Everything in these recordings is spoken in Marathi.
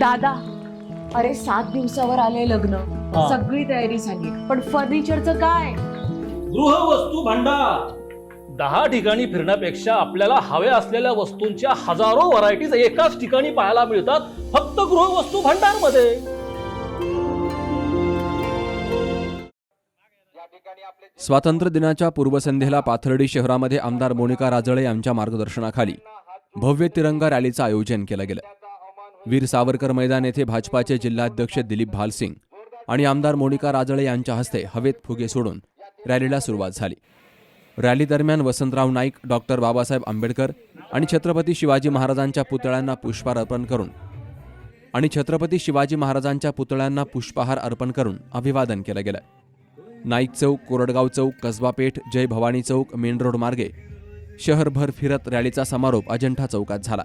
दादा अरे सात दिवसावर आले लग्न. हा. सगळी तयारी झाली. पण फर्निचरचं काय? गृहवस्तू भांडार. दहा ठिकाणी फिरण्यापेक्षा आपल्याला हव्या असलेल्या वस्तूंच्या हजारो व्हरायटीज एकाच ठिकाणी पाहायला मिळतात फक्त गृहवस्तू भांडारमध्ये स्वातंत्र्य दिनाच्या पूर्वसंध्येला पाथर्डी शहरामध्ये आमदार मोनिका राजळे यांच्या मार्गदर्शनाखाली भव्य तिरंगा रॅलीचं आयोजन केलं गेलं. वीर सावरकर मैदान येथे भाजपाचे जिल्हाध्यक्ष दिलीप भालसिंग आणि आमदार मोनिका राजळे यांच्या हस्ते हवेत फुगे सोडून रॅलीला सुरुवात झाली. रॅली दरम्यान वसंतराव नाईक डॉक्टर बाबासाहेब आंबेडकर आणि छत्रपती शिवाजी महाराजांच्या पुतळ्यांना पुष्पहार अर्पण करून आणि छत्रपती शिवाजी महाराजांच्या पुतळ्यांना पुष्पहार अर्पण करून अभिवादन केलं गेलं. नाईक चौक कोरडगाव चौक कसबा पेठ जय भवानी चौक मेन रोड मार्गे शहरभर फिरत रॅलीचा समारोप अजंठा चौकात झाला.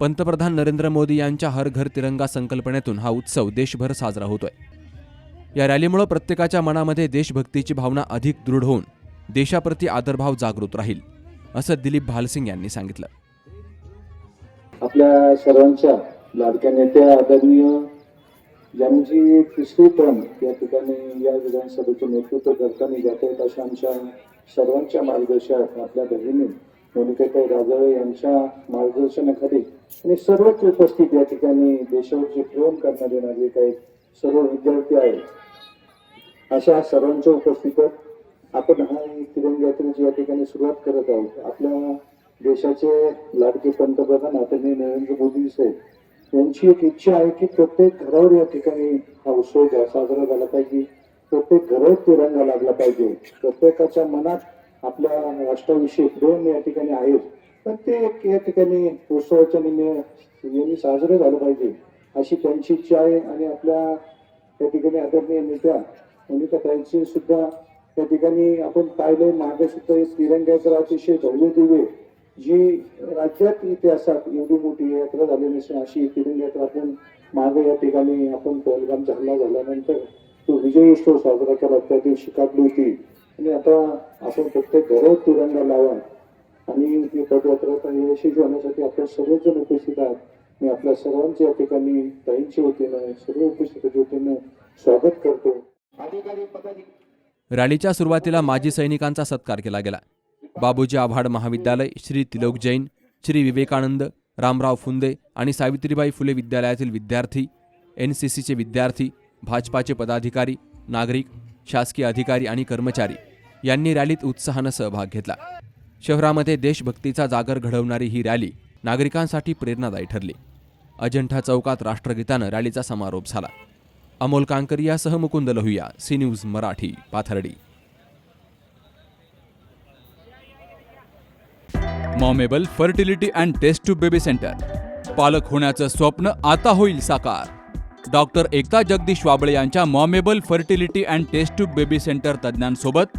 पंतप्रधान नरेंद्र मोदी यांच्या हर घर तिरंगा संकल्पनेतून हा उत्सव देशभर साजरा होतोय. या रॅलीमुळे प्रत्येकाच्या मनामध्ये देशभक्तीची भावना अधिक दृढ होऊन देशाप्रती आदरभाव जागृत राहील असं दिलीप भालसिंग यांनी सांगितलं. आपल्या सर्वांच्या लाडक्या नेत्या आदरणीय यांची तिसरी टर्म या ठिकाणी या विधानसभेचं नेतृत्व करताना जात आहेत अशा आमच्या सर्वांच्या मार्गदर्शक आपल्या बहिणी मोनिकाताई राजळे यांच्या मार्गदर्शनाखाली आणि सर्वच उपस्थित या ठिकाणी देशावरचे प्रेम करणारे नागरिक आहेत सर्व विद्यार्थी आहेत. अशा सर्वांच्या उपस्थितीत आपण हा तिरंग यात्रेची या ठिकाणी सुरुवात करत आहोत. आपल्या देशाचे लाडके पंतप्रधान आदरणीय नरेंद्र मोदी साहेब यांची एक इच्छा आहे की प्रत्येक घरावर या ठिकाणी हा उत्सव साजरा झाला पाहिजे. प्रत्येक घरावर तिरंगा लागला पाहिजे. प्रत्येकाच्या मनात आपल्या राष्ट्राविषयी प्रेम या ठिकाणी आहे. प्रत्येक या ठिकाणी उत्सवाच्या निमित्त साजरं झालं पाहिजे अशी त्यांची इच्छा आहे. आणि आपल्या त्या ठिकाणी आदरणीय नेत्या अनिता ताईंची सुद्धा त्या ठिकाणी आपण पाहिलं मागे सुद्धा एक तिरंग्याचं अतिशय भव्य दिव्य जी राज्यात इतिहासात एवढी मोठी यात्रा झाली नसेल अशी तिरंगी यात्रा आपण मागे या ठिकाणी आपण पहलगाम झाला झाल्यानंतर तो विजय उत्सव साजरा केला. त्या दिवशी काढली होती. आणि आता आपण फक्त घरात तिरंगा लावा. आणि ही पदयात्रा यशस्वी होण्यासाठी आपण सर्वजण उपस्थित आहात. मी आपल्या सर्वांच्या या ठिकाणी ताईंच्या वतीनं सर्व उपस्थितांच्या वतीनं स्वागत करतो. अधिकारी पदाधिकारी रॅलीच्या सुरुवातीला माजी सैनिकांचा सत्कार केला गेला. बाबूजी आव्हाड महाविद्यालय श्री तिलोक जैन श्री विवेकानंद रामराव फुंदे आणि सावित्रीबाई फुले विद्यालयातील विद्यार्थी एन सी सीचे विद्यार्थी भाजपाचे पदाधिकारी नागरिक शासकीय अधिकारी आणि कर्मचारी. यांनी रॅलीत उत्साहानं सहभाग घेतला. शहरामध्ये देशभक्तीचा जागर घडवणारी ही रॅली नागरिकांसाठी प्रेरणादायी ठरली. अजंठा चौकात राष्ट्रगीतानं रॅलीचा समारोप झाला. अमोल कांकरियासह Mukund Lohia C news Marathi Pathardi. मॉमेबल fertility and test tube baby centre. पालक होण्याचं स्वप्न आता होईल साकार. डॉक्टर एकता जगदीश वाबळे यांच्या मॉमेबल fertility and test tube baby centre तज्ज्ञांसोबत